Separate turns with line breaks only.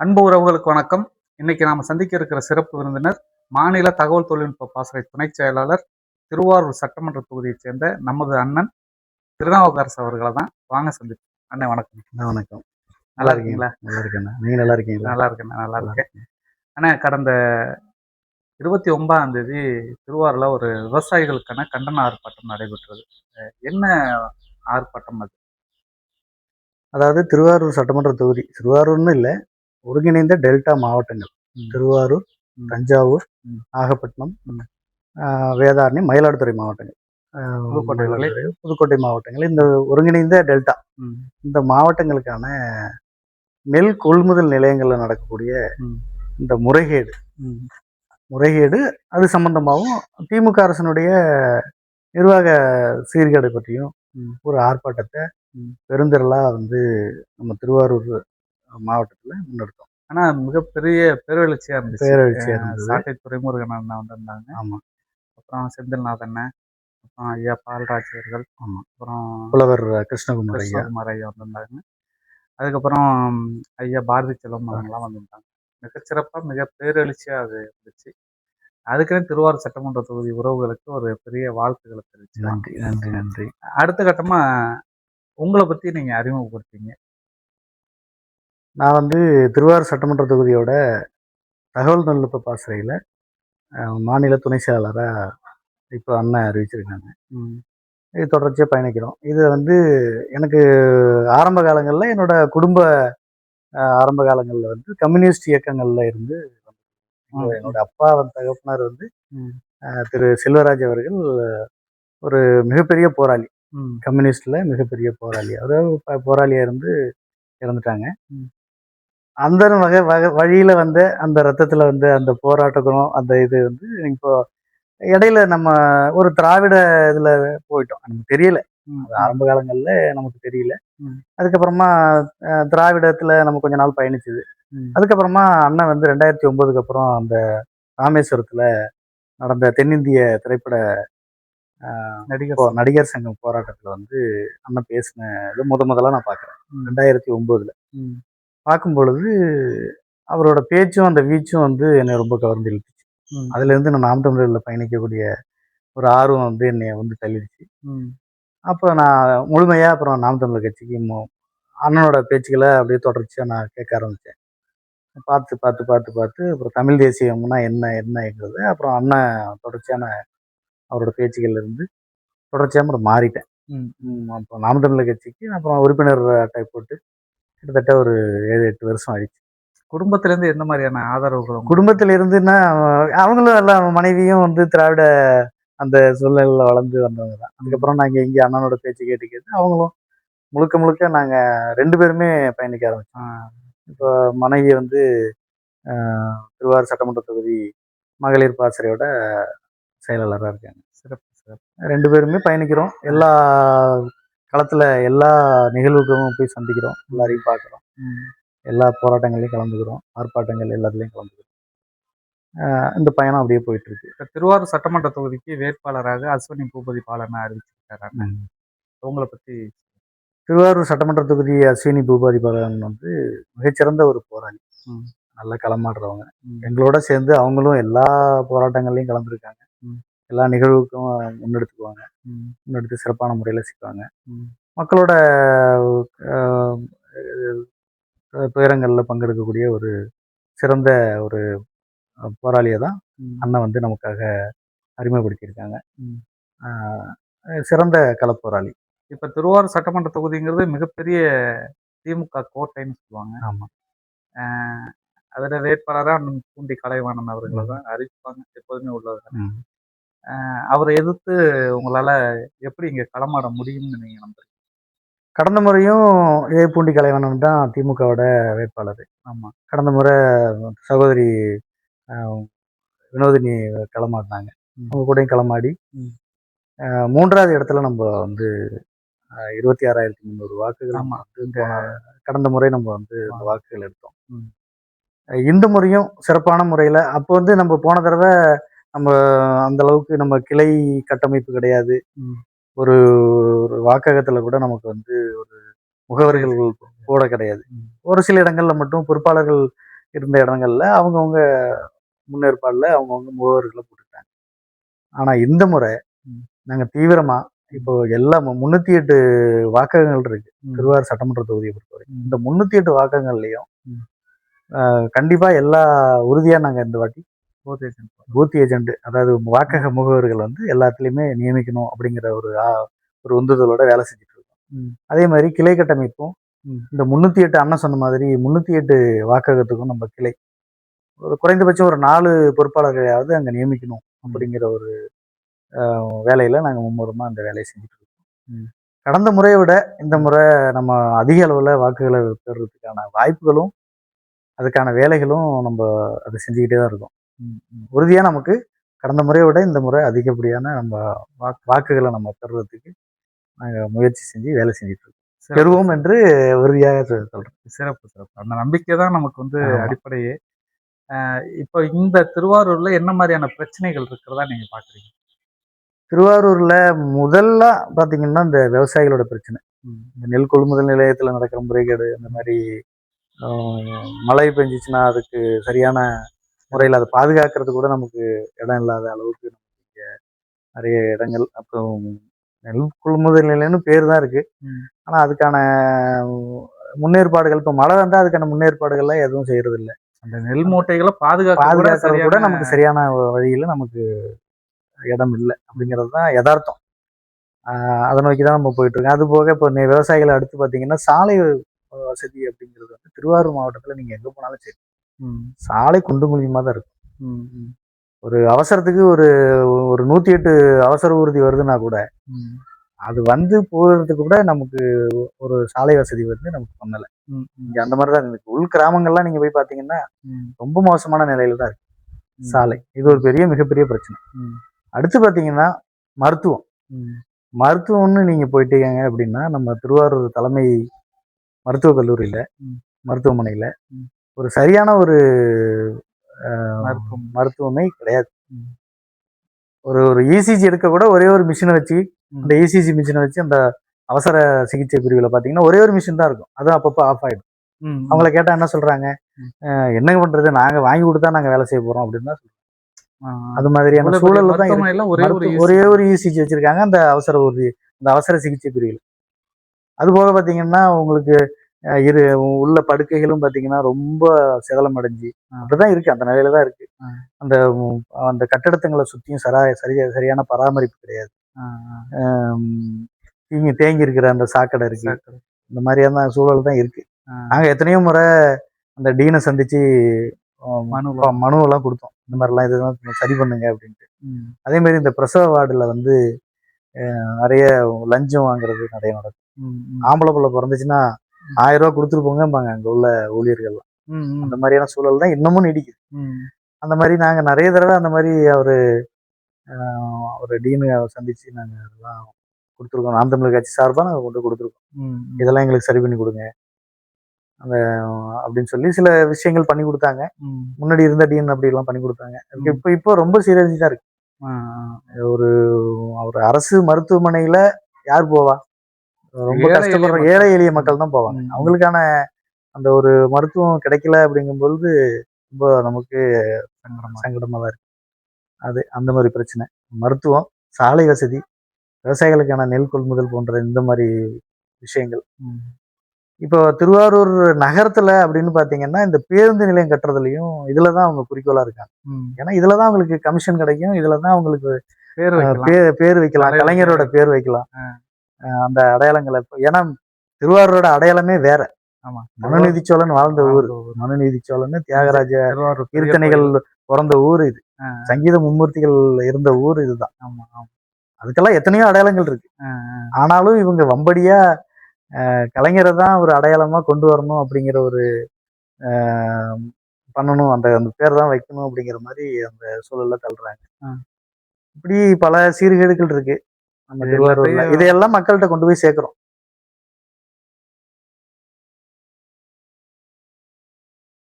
அன்பு உறவுகளுக்கு வணக்கம். இன்னைக்கு நாம சந்திக்க இருக்கிற சிறப்பு விருந்தினர் மாநில தகவல் தொழில்நுட்ப பாசறை துணைச் செயலாளர் திருவாரூர் சட்டமன்ற தொகுதியைச் சேர்ந்த நமது அண்ணன் திருநாவுக்கரசு அவர்களை தான் வாங்க சந்திப்போம். அண்ணன் வணக்கம்.
வணக்கம்.
நல்லா இருக்கீங்களா?
நல்லா இருக்கேண்ணா நீங்க நல்லா இருக்கீங்களா?
நல்லா இருக்கேன் நல்லா இருக்கேன். அண்ணா கடந்த இருபத்தி ஒன்பதாம் தேதி திருவாரூர்ல ஒரு விவசாயிகளுக்கான கண்டன ஆர்ப்பாட்டம் நடைபெற்றது. என்ன ஆர்ப்பாட்டம் அது?
அதாவது திருவாரூர் சட்டமன்ற தொகுதி. திருவாரூர்னு இல்லை ஒருங்கிணைந்த டெல்டா மாவட்டங்கள். திருவாரூர். தஞ்சாவூர். நாகப்பட்டினம் வேதாரண்யம் மயிலாடுதுறை மாவட்டங்கள்.
புதுக்கோட்டை
புதுக்கோட்டை மாவட்டங்கள். இந்த ஒருங்கிணைந்த டெல்டா. இந்த மாவட்டங்களுக்கான நெல் கொள்முதல் நிலையங்களில் நடக்கக்கூடிய இந்த முறைகேடு. முறைகேடு அது சம்பந்தமாகவும் திமுக அரசனுடைய நிர்வாக சீர்கேடு பற்றியும். ஒரு ஆர்ப்பாட்டத்தை
ம்.
பெருந்திரளா வந்து நம்ம திருவாரூர் மாவட்டத்துல முன்னெடுத்தோம்.
ஆனா மிகப்பெரிய பேரெழுச்சியா இருந்துச்சு.
பேரெழுச்சியா
அஹ்
இருந்தது.
சாட்டை துறைமுருகன் அண்ணா வந்திருந்தாங்க.
ஆமா.
அப்புறம் செந்தில்நாதன் அண்ணன், அப்புறம் ஐயா பால்ராஜ் அவர்கள்
ஆமா.
அப்புறம்
புலவர் கிருஷ்ணகுமார் ஐயா.
கிருஷ்ணகுமார் ஐயா வந்திருந்தாங்க. அதுக்கப்புறம் ஐயா பாரதி செல்வம் அவங்கெல்லாம் வந்திருந்தாங்க. மிகச்சிறப்பா மிக பேரெழுச்சியா அது இருந்துச்சு. அதுக்குன்னு திருவாரூர் சட்டமன்ற தொகுதி உறவுகளுக்கு ஒரு பெரிய வாழ்த்துக்களை தெரிவிச்சுக்கலாம்
நன்றி நன்றி நன்றி.
அடுத்த கட்டமா உங்களை பத்தி நீங்க அறிமுகப்படுத்தீங்க
நான் வந்து திருவாரூர் சட்டமன்ற தொகுதியோட தகவல் தொழில்நுட்ப பாசறையில் மாநில துணை செயலாளராக இப்போ அண்ணன் அறிவிச்சிருக்காங்க. இது தொடர்ச்சியாக பயணிக்கிறோம். இது வந்து எனக்கு ஆரம்ப காலங்களில் என்னோட குடும்ப ஆரம்ப காலங்களில் வந்து கம்யூனிஸ்ட் இயக்கங்களில் இருந்து என்னோட அப்பா வந்து தகப்பனார் வந்து திரு செல்வராஜ் அவர்கள் ஒரு மிகப்பெரிய போராளி. கம்யூனிஸ்ட்ல மிகப்பெரிய போராளி. அதாவது ப- போராளியா இருந்து இறந்துட்டாங்க. அந்த வகை வகை வழியில வந்து அந்த ரத்தத்துல வந்து அந்த போராட்ட குணம் அந்த இது வந்து இப்போ இடையில நம்ம ஒரு திராவிட இதுல போயிட்டோம். நமக்கு தெரியல. ஆரம்ப காலங்கள்ல நமக்கு தெரியல. அதுக்கப்புறமா திராவிடத்துல நம்ம கொஞ்ச நாள் பயணிச்சது. அதுக்கப்புறமா அண்ணன் வந்து ரெண்டாயிரத்தி ஒன்பதுக்கு அப்புறம் அந்த ராமேஸ்வரத்துல நடந்த தென்னிந்திய திரைப்பட
நடிகர்
நடிகர் சங்கம் போராட்டத்துல வந்து அண்ணன் பேசின இது முத முதல்ல நான் பார்க்குறேன் ரெண்டாயிரத்தி ஒம்போதுல பார்க்கும் பொழுது அவரோட பேச்சும் அந்த வீச்சும் வந்து என்னை ரொம்ப கவர்ந்து இழுத்துச்சு
ம்,
அதுல இருந்து நான் நாம் தமிழரில் பயணிக்கக்கூடிய ஒரு ஆர்வம் வந்து என்னை வந்து தள்ளிடுச்சு. அப்போ நான் முழுமையாக அப்புறம் நாம் தமிழர் கட்சிக்கு அண்ணனோட பேச்சுக்களை அப்படியே தொடர்ச்சியாக நான் கேட்க ஆரம்பித்தேன் பார்த்து பார்த்து பார்த்து பார்த்து அப்புறம் தமிழ் தேசியம்னா என்ன என்னங்கிறது அப்புறம் அண்ணன் தொடர்ச்சியான அவரோட பேச்சுகள்ல இருந்து தொடர்ச்சியாக அப்புறம் மாறிட்டேன். அப்புறம் நாம் தமிழர் கட்சிக்கு அப்புறம் உறுப்பினர் அட்டை போட்டு கிட்டத்தட்ட ஒரு ஏழு எட்டு வருஷம் ஆயிடுச்சு.
குடும்பத்துல இருந்து எந்த மாதிரியான ஆதரவுகள் உங்களுக்கு?
குடும்பத்தில் இருந்துன்னா அஹ், அவங்களும் எல்லாம் மனைவியும் வந்து திராவிட அந்த சூழ்நிலையில வளர்ந்து வந்தவங்க தான். அதுக்கப்புறம் நாங்கள் இங்கே அண்ணனோட பேச்சு கேட்டு கேட்டு அவங்களும் முழுக்க முழுக்க நாங்கள் ரெண்டு பேருமே பயணிக்க ஆரம்பிச்சோம்.
ஆஹ்,
இப்போ மனைவி வந்து திருவாரூர் சட்டமன்ற தொகுதி மகளிர் பாசறையோட செயலாளராக இருக்காங்க.
சிறப்பு சிறப்பு.
ரெண்டு பேருமே பயணிக்கிறோம். எல்லா களத்தில் எல்லா நிகழ்வுக்கும் போய் சந்திக்கிறோம். எல்லாரையும் பார்க்குறோம். எல்லா போராட்டங்கள்லையும் கலந்துக்கிறோம். ஆர்ப்பாட்டங்கள் எல்லாத்துலேயும் கலந்துக்கிறோம். இந்த பயணம் அப்படியே போயிட்டு இருக்கு
இப்ப திருவாரூர் சட்டமன்ற தொகுதிக்கு வேட்பாளராக அஸ்வினி பூபதி பாலனை அறிவிச்சிருக்காரு. உங்களை பத்தி
திருவாரூர் சட்டமன்ற தொகுதி அஸ்வினி பூபாதி பாலன் வந்து மிகச்சிறந்த ஒரு போராளி. நல்லா களமாடுறவங்க. எங்களோட சேர்ந்து அவங்களும் எல்லா போராட்டங்கள்லையும் கலந்துருக்காங்க. எல்லா நிகழ்வுக்கும் முன்னெடுத்துக்குவாங்க. முன்னெடுத்து சிறப்பான முறையில் செய்வாங்க மக்களோட துயரங்களில் பங்கெடுக்கக்கூடிய ஒரு சிறந்த ஒரு போராளியை தான் அண்ணன் வந்து நமக்காக அறிமுகப்படுத்தியிருக்காங்க. சிறந்த களப்போராளி.
இப்ப திருவாரூர் சட்டமன்ற தொகுதிங்கிறது மிகப்பெரிய திமுக கோட்டைன்னு சொல்லுவாங்க.
ஆமா.
ஆஹ் அதுல வேட்பாளரா அண்ணன் பூண்டி கலைவாணன் அவர்களை தான் அறிவிப்பாங்க எப்போதுமே உள்ளது. அவரை எதிர்த்து உங்களால எப்படி இங்க களமாட முடியும்னு நீங்க நம்புறீங்க?
கடந்த முறையும் ஏ பூண்டி கலைவண்ணன் தான் திமுகவோட வேட்பாளர்.
ஆமா.
கடந்த முறை சகோதரி வினோதினி களமாடினாங்க. அவங்க கூடயும் களமாடி மூன்றாவது இடத்துல நம்ம வந்து இருபத்தி ஆறாயிரத்தி முந்நூறு வாக்குகள் நம்ம வந்து கடந்த முறை நம்ம வந்து அந்த வாக்குகள் எடுத்தோம். இந்த முறையும் சிறப்பான முறையில் அப்போ வந்து நம்ம போன தடவை நம்ம அந்த அளவுக்கு நம்ம கிளை கட்டமைப்பு கிடையாது. ஒரு ஒரு வாக்ககத்தில் கூட நமக்கு வந்து ஒரு முகவர்கள் கூட கிடையாது. ஒரு சில இடங்கள்ல மட்டும் பொறுப்பாளர்கள் இருந்த இடங்கள்ல அவங்கவுங்க முன்னேற்பாடுல அவங்கவுங்க முகவர்களை போட்டுக்கிட்டாங்க ஆனா இந்த முறை
ம்.
நாங்க தீவிரமா இப்போ எல்லா முன்னூத்தி எட்டு வாக்ககங்கள் இருக்கு. திருவாரூர் சட்டமன்ற தொகுதியை பொறுத்தவரை
ம்.
இந்த முன்னூத்தி எட்டு வாக்கங்கள்லயும்
ம்.
ஆஹ், கண்டிப்பா எல்லா உறுதியா நாங்க இந்த வாட்டி
போத் ஏஜென்ட்
அதாவது வாக்கக முகவர்கள் வந்து எல்லாத்துலயுமே நியமிக்கணும் அப்படிங்கிற ஒரு ஒரு உந்துதலோட வேலை செஞ்சுட்டு இருக்கோம். அதே மாதிரி கிளை கட்டமைப்பும். இந்த முன்னூத்தி எட்டு அண்ணன் சொன்ன மாதிரி முன்னூத்தி எட்டு வாக்ககத்துக்கும் நம்ம கிளை ஒரு குறைந்தபட்சம் ஒரு நாலு பொறுப்பாளர்களையாவது அங்க நியமிக்கணும் அப்படிங்கிற ஒரு வேலையில நாங்க மும்முரமா அந்த வேலையை செஞ்சுட்டு இருக்கோம். கடந்த முறையை விட இந்த முறை நம்ம அதிக அளவுல வாக்குகளை பெறுறதுக்கான வாய்ப்புகளும் அதுக்கான வேலைகளும் நம்ம அதை செஞ்சுக்கிட்டே தான் இருக்கோம்
ம், ம்.
உறுதியா நமக்கு கடந்த முறையை விட இந்த முறை அதிகப்படியான நம்ம வாக்கு வாக்குகளை நம்ம பெறுறதுக்கு நாங்க முயற்சி செஞ்சு வேலை செஞ்சுட்டு பெறுவோம் என்று உறுதியாக சொல்- சொல்றேன்.
சிறப்பு சிறப்பு. அந்த நம்பிக்கை தான் நமக்கு வந்து. அடிப்படையே. இப்போ இந்த திருவாரூர்ல என்ன மாதிரியான பிரச்சனைகள் இருக்கிறதா நீங்க பாக்குறீங்க
திருவாரூர்ல முதல்ல பாத்தீங்கன்னா இந்த விவசாயிகளோட பிரச்சனை. இந்த நெல் கொள்முதல் நிலையத்துல நடக்கிற முறைகேடு இந்த மாதிரி மழை பெஞ்சிச்சுன்னா அதுக்கு சரியான முறையில் அதை பாதுகாக்கிறது கூட நமக்கு இடம் இல்லாத அளவுக்கு நமக்கு இங்க நிறைய இடங்கள் அப்புறம் நெல் கொள்முதல் நிலையம்னு பேர் தான் இருக்கு.
ம்.
ஆனா அதுக்கான முன்னேற்பாடுகள் இப்போ மழை வந்தா அதுக்கான முன்னேற்பாடுகள்லாம் எதுவும் செய்யறது இல்லை
அந்த நெல் மூட்டைகளை பாதுகாக்க
பாதுகாக்கிறது கூட நமக்கு சரியான வழியில நமக்கு இடம் இல்லை அப்படிங்கிறது தான் யதார்த்தம். அதை நோக்கி தான் நம்ம போயிட்டு இருக்கோம். அது போக இப்போ நெ- விவசாயிகளை அடுத்து பார்த்தீங்கன்னா சாலை வசதி அப்படிங்கிறது வந்து திருவாரூர் மாவட்டத்தில் நீங்கள் எங்கே போனாலும் சரி சாலை குண்டு மூலியமாக தான் இருக்கும் ஒரு அவசரத்துக்கு ஒரு ஒரு நூற்றி எட்டு அவசர ஊர்தி வருதுன்னா கூட அது வந்து போகிறதுக்கு கூட நமக்கு ஒரு சாலை வசதி வந்து நமக்கு பண்ணல. இங்கே அந்த மாதிரி தான் இருக்கு. உள் கிராமங்கள்லாம் நீங்கள் போய் பார்த்தீங்கன்னா ரொம்ப மோசமான நிலையில தான் இருக்கு. சாலை. இது ஒரு பெரிய மிகப்பெரிய பிரச்சனை. அடுத்து பார்த்தீங்கன்னா மருத்துவம். மருத்துவம்னு நீங்க போயிட்டீங்க அப்படின்னா நம்ம திருவாரூர் தலைமை மருத்துவக் கல்லூரியில. மருத்துவமனையில. ஒரு சரியான ஒரு
மருத்துவம்.
கிடையாது. ஒரு ஒரு இசிஜி எடுக்க கூட ஒரே ஒரு மிஷினை வச்சு. அந்த இசிஜி மிஷினை வச்சு அந்த அவசர சிகிச்சை பிரிவில் பார்த்தீங்கன்னா ஒரே ஒரு மிஷின் தான் இருக்கும். அதுவும் அப்பப்போ ஆஃப் ஆயிடும்.
ம்,
அவங்கள கேட்டா என்ன சொல்றாங்க? என்னங்க பண்றது? நாங்க வாங்கி கொடுத்தா நாங்க வேலை செய்ய போறோம் அப்படின்னு தான் அது மாதிரியான சூழல்ல தான்
ஒரே ஒரு
இசிஜி வச்சிருக்காங்க அந்த அவசர ஊர்தி அந்த அவசர சிகிச்சை பிரிவில். அது போக பாத்தீங்கன்னா உங்களுக்கு இரு உள்ள படுக்கைகளும் பாத்தீங்கன்னா ரொம்ப சிதலம் அடைஞ்சு. அப்படிதான் இருக்கு. அந்த நிலையில தான் இருக்கு. அந்த அந்த கட்டடத்துங்களை சுத்தியும் சரா சரியா சரியான பராமரிப்பு கிடையாது. ஆம், தேங்கி இருக்கிற அந்த சாக்கடை இருக்கு. இந்த மாதிரியான சூழல் தான் இருக்கு.
ஆ,
நாங்க எத்தனையோ முறை அந்த டீனை சந்திச்சு
மனுவா.
மனுவெல்லாம் கொடுத்தோம். இந்த மாதிரிலாம் இதெல்லாம் சரி பண்ணுங்க அப்படின்ட்டு. அதே மாதிரி இந்த பிரசவ வார்டுல வந்து நிறைய லஞ்சம் வாங்குறது நிறைய நடக்கும். ஆம்பளை பிள்ளை பிறந்துச்சுன்னா ஆயிரம் ரூபாய் கொடுத்துட்டு போங்கம்பாங்க அங்க உள்ள ஊழியர்கள் அந்த மாதிரியான சூழல் தான் இன்னமும் நீடிக்குது. அந்த மாதிரி நாங்க நிறைய தடவை அந்த மாதிரி அவரு ஒரு டீனு சந்திச்சு நாங்க அதெல்லாம் கொடுத்துருக்கோம். நாம் தமிழர் கட்சி சார்பா நாங்க கொண்டு கொடுத்துருக்கோம். இதெல்லாம் எங்களுக்கு சரி பண்ணி கொடுங்க. அந்த அப்படின்னு சொல்லி சில விஷயங்கள் பண்ணி கொடுத்தாங்க. முன்னாடி இருந்த டீன் அப்படி எல்லாம் பண்ணி கொடுத்தாங்க. இப்போ இப்போ ரொம்ப தான் இருக்கு. ஒரு ஒரு அரசு மருத்துவமனையில யார் போவா? ரொம்ப கஷ்டப்படுற. ஏழை எளிய மக்கள் தான் போவாங்க. அவங்களுக்கான அந்த ஒரு மருத்துவம் கிடைக்கல அப்படிங்கும் பொழுது ரொம்ப நமக்கு
சங்கடமா.
தான் இருக்கு. அது அந்த மாதிரி பிரச்சனை. மருத்துவம் சாலை வசதி விவசாயிகளுக்கான நெல் கொள்முதல் போன்ற இந்த மாதிரி விஷயங்கள். இப்போ திருவாரூர் நகரத்துல அப்படின்னு பாத்தீங்கன்னா இந்த பேருந்து நிலையம் கட்டுறதுலயும் இதுலதான் அவங்க குறிக்கோளா இருக்காங்க. ஏன்னா இதுலதான் அவங்களுக்கு கமிஷன் கிடைக்கும். இதுலதான் அவங்களுக்கு
பேர்.
பேர் வைக்கலாம். கலைஞரோட பேர். வைக்கலாம். அந்த அடையாளங்களை ஏன்னா திருவாரூரோட அடையாளமே வேற
ஆமா.
மனுநீதி சோழன் வாழ்ந்த ஊர். மனுநீதி சோழன் தியாகராஜ கீர்த்தனைகள் பிறந்த ஊர் இது. சங்கீத மும்மூர்த்திகள் இருந்த ஊர் இதுதான்.
ஆமா, ஆமா.
அதுக்கெல்லாம் எத்தனையோ அடையாளங்கள் இருக்கு. ஆனாலும் இவங்க வம்படியா கலைஞரை தான் ஒரு அடையாளமா கொண்டு வரணும் அப்படிங்கிற ஒரு பண்ணணும் அந்த அந்த பேர் தான் வைக்கணும் அப்படிங்கிற மாதிரி அந்த சூழல்ல தள்ளுறாங்க. இப்படி பல சீர்கேடுகள் இருக்கு நம்ம திருவாரூர்ல. இதையெல்லாம் மக்கள்கிட்ட கொண்டு போய் சேர்க்கிறோம்.